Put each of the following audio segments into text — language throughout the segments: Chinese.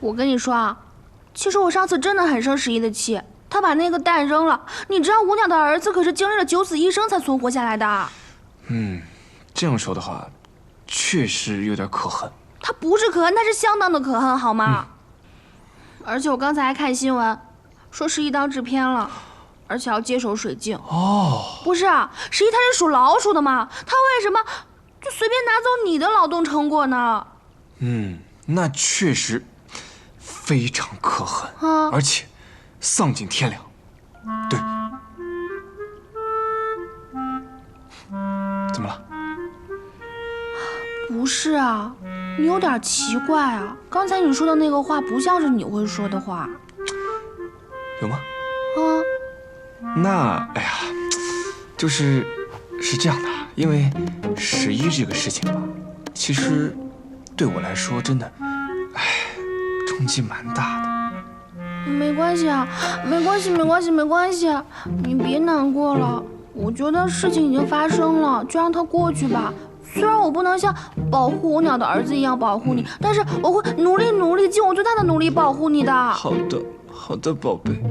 我跟你说啊，其实我上次真的很生十一的气，他把那个蛋扔了。你知道五鸟的儿子可是经历了九死一生才存活下来的。嗯，这样说的话，确实有点可恨。他不是可恨，他是相当的可恨，好吗？而且我刚才还看新闻，说十一当制片了，而且要接手水镜。哦，不是啊，十一他是属老鼠的嘛，他为什么就随便拿走你的劳动成果呢？嗯，那确实非常可恨，啊而且丧尽天良。对，怎么了？不是啊，你有点奇怪啊。刚才你说的那个话不像是你会说的话有吗？啊。那哎呀，就是是这样的，因为十一这个事情吧，其实对我来说真的，哎，冲击蛮大的。没关系啊，没关系，没关系，没关系，你别难过了。我觉得事情已经发生了，就让它过去吧。虽然我不能像保护我鸟的儿子一样保护你，但是我会努力努力，尽我最大的努力保护你的。好的，好的，宝贝。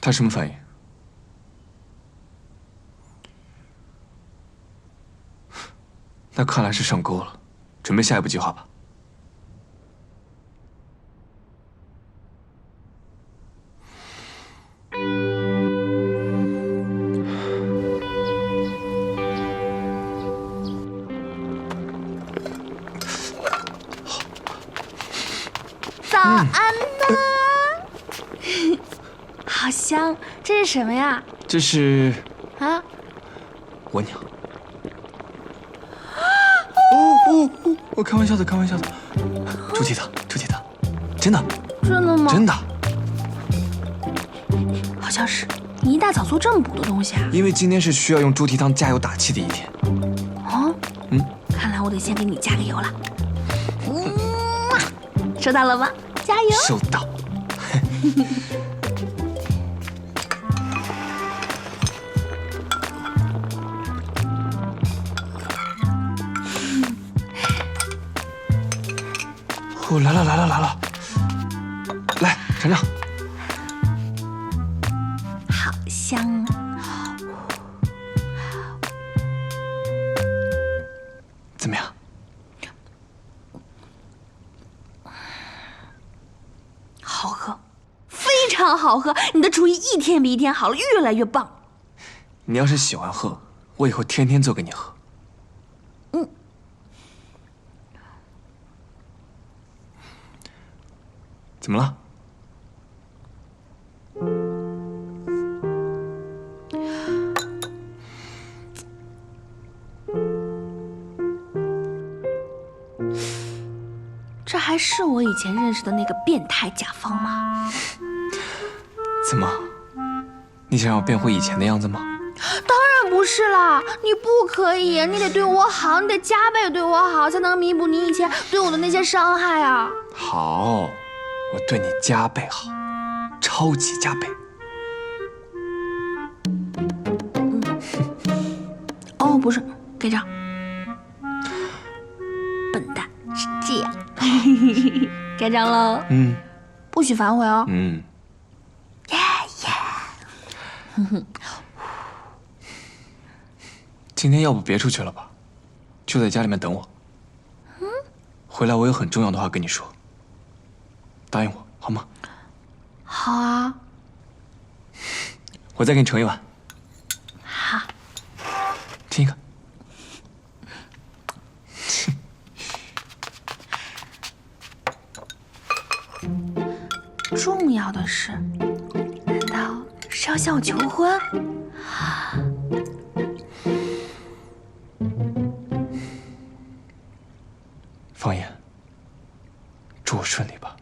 他什么反应？那看来是上钩了，准备下一步计划吧。早安呢，好香，这是什么呀？这是啊，我鸟。哦哦哦！我开玩笑的，开玩笑的。猪蹄汤，猪蹄汤，真的，真的吗？真的。好像是。你一大早做这么补的东西啊？因为今天是需要用猪蹄汤加油打气的一天。哦，嗯，看来我得先给你加个油了。嗯，收到了吗？加油！收到。哦，来了来了来了！来尝尝，好香啊！怎么样？好喝，非常好喝。你的厨艺一天比一天好了，越来越棒。你要是喜欢喝，我以后天天做给你喝。怎么了？这还是我以前认识的那个变态甲方吗？怎么？你想让我变回以前的样子吗？当然不是啦，你不可以，你得对我好，你得加倍对我好，才能弥补你以前对我的那些伤害啊！好，我对你加倍好，超级加倍。哦，不是，给这。笨蛋，是这样。盖章喽，嗯不许反悔哦。嗯，耶耶。今天要不别出去了吧，就在家里面等我。嗯，回来我有很重要的话跟你说，答应我好吗？好啊。我再给你盛一碗。好。听一个。重要的是，难道是要向我求婚？方言。祝我顺利吧。